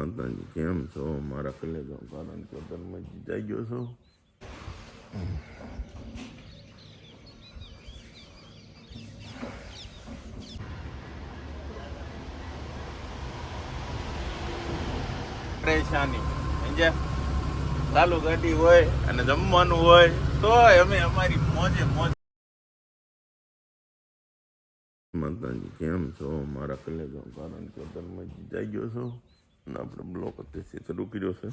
માતાજી કેમ છો મારા કલેજો કારણ કે ધર્મજી જીતાઈ ગયો છો પરેશાની. સમજ્યા? ગાડી હોય અને જમવાનું હોય તોય અમે અમારી મોજે મોજ માતાજી કેમ છો મારા કલેજો કારણ કે ધર્મજી જીતાઈ ગયો છો આપણે બ્લોક અત્યારથી રૂકી કર્યો છે.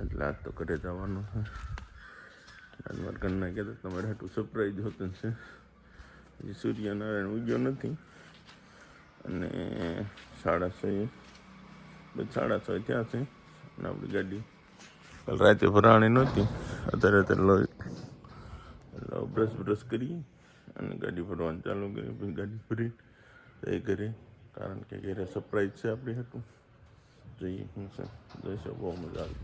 એટલે આજ તો ઘરે જવાનું છે. આજ મારા ઘરના કહેતા તમારે હાટું સરપ્રાઈઝ હોતું છે. હજી સૂર્યનારાયણ ઉગ્યો નથી. અને સાડા છ સાડા છ થયા છે. અને આપણી ગાડી કાલ રાતે ભરાણી નહોતી. અત્યારે અત્યારે લો એટલે બ્રશ બ્રશ કરી અને ગાડી ભરવાનું ચાલુ કરી ગાડી ભરી એ ઘરે. કારણ કે ઘરે સરપ્રાઈઝ છે આપણી હતું જોઈએ શું છે જોઈશે બહુ મજા આવી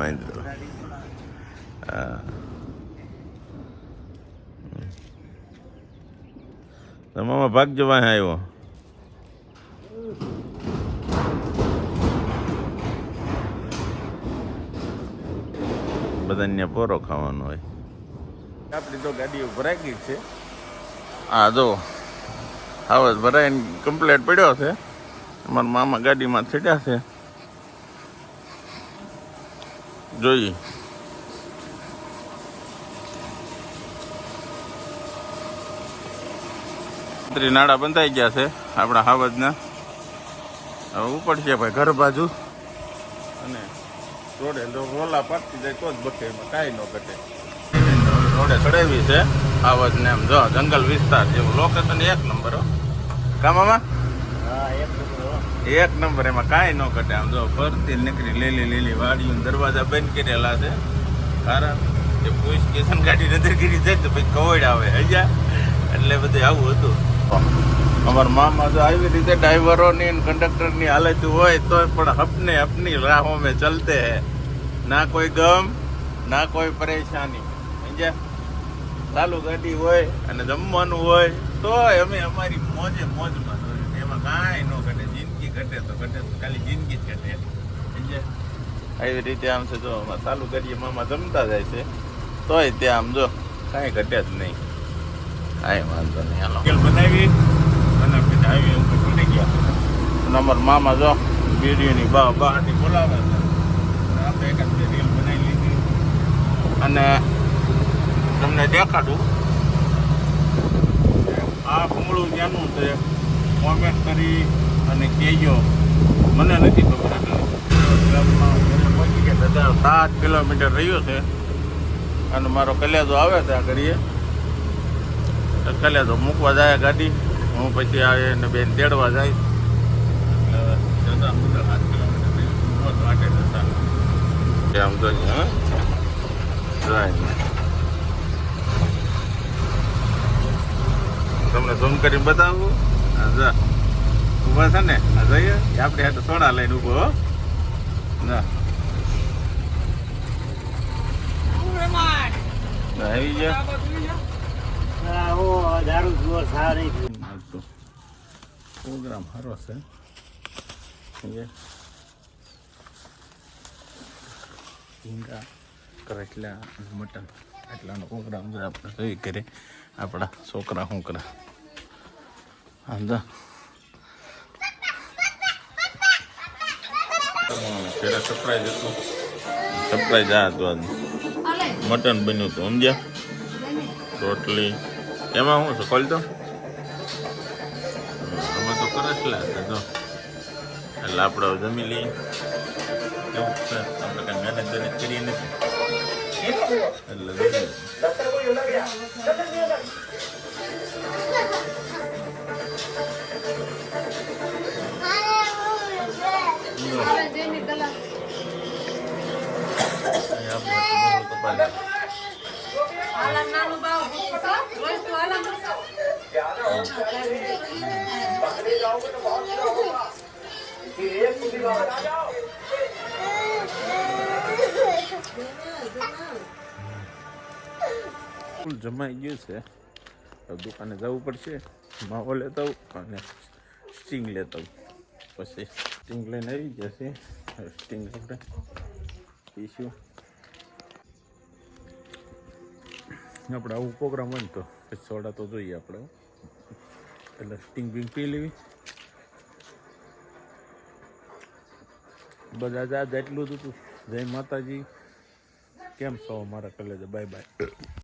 વાંધો હા તમામાં ભાગ જવા આવ્યો બધાને પોરો ખાવાનો હોય. આપણી તો ગાડીઓ ભરાઈ ગઈ છે. હા જો હવે ભરાઈને કમ્પ્લેટ પડ્યો છે. અમારા મામા ગાડીમાં છેડ્યા છે. જોઈએ. નાડા બંધાઈ ગયા છે આપણા હાવજના. હવે ઉપડશે ભાઈ ઘર બાજુ. અને રોડે રોલા પાડતી જાય તો જ બકે, એમાં કાંઈ ન ઘટે. રોડે ચડાવી છે હાવજને એમ. જો જંગલ વિસ્તાર જેવું લોકેશન એક નંબર હો. કામામાં એક નંબર એમાં કાંઈ ન ઘટે. આમ જો ફરતી નીકળી લીલી લીલી વાડીઓ દરવાજા બંધ કરેલા છે. કારણ કે પોલીસ સ્ટેશન ગાડી નજર ગીરી જાય તો પછી કવડ આવે અહીંયા એટલે બધું આવું હતું. અમારા મામા જો આવી રીતે ડ્રાઈવરોની કંડક્ટરની હાલત હોય તો પણ હપને અપની રાહો મેં ચલતે હે. ના કોઈ ગમ, ના કોઈ પરેશાની. સમજ્યા ચાલુ ગાડી હોય અને જમવાનું હોય, તોય અમે અમારી મોજે મોજમાં. એમાં કાંઈ ન ઘટે. જિંદગી ઘટે તો ઘટે તો ખાલી જિંદગી જ ઘટે. આવી રીતે આમ છે જો ચાલુ કરીએ મામા જમતા જાય છે. તોય ત્યાં આમ જો કાંઈ ઘટે જ નહીં. કાંઈ વાંધો નહીં હાલો. બનાવી અને પછી આવી ઉપર પડી ગયા. અમારા મામા જો બીડીઓની બા બહારથી બોલાવે છે. આપણે એકાદ બે રીલ બનાવી લીધી. અને તમને દેખાડું. આ ભૂંગળું ક્યાંનું છે. કોમેન્ટ કરી અને કહેજો મને નથી ખબર પહોંચી ગયા. દાદા સાત કિલોમીટર રહ્યો છે. અને મારો કલેજો આવે છે આ ઘડીએ. કલેજો મૂકવા જાય ગાડી. હું પછી આવે ને બેન તેડવા જાય. આમ તો હા? તમને ઝૂમ કરીને બતાવું? જા. ઊભા છે ને જઈએ. આપણે હાટુ સોડા લઈને ઊભો હો. ના. આવી ગયા. પ્રોગ્રામ સારો છે. ઈંડા કરટલા અને મટન. એટલાનો પ્રોગ્રામ છે આપણે જોઈ કરે આપણા છોકરા છોકરા આંધા પેલા સરપ્રાઈઝ હતું. સરપ્રાઈઝ આ હતું આજ. મટન બન્યું હતું, સમજ્યા? રોટલી. એમાં શું છે કોલ તો અમે તો કરસલા હતા, જો. એટલે આપણે જમી લઈએ. એવું છે, આપણે કાંઈ મહેનત મહેનત કરીએ નથી. એટલે જમાઈ ગયું છે. દુકાને જવું પડશે. માવો લેતા અને સ્ટિંગ લેતા પછી સ્ટિંગ લઈને આવી જશે. સ્ટિંગ આપણે પીશું. આપણે આવું પ્રોગ્રામ હોય ને તો સોડા તો જોઈએ આપણે. એટલે સ્ટિંગ બિંગ પી લેવી. બધા આજ એટલું જ હતું. જય માતાજી. કેમ છો મારા કલેજ બાય બાય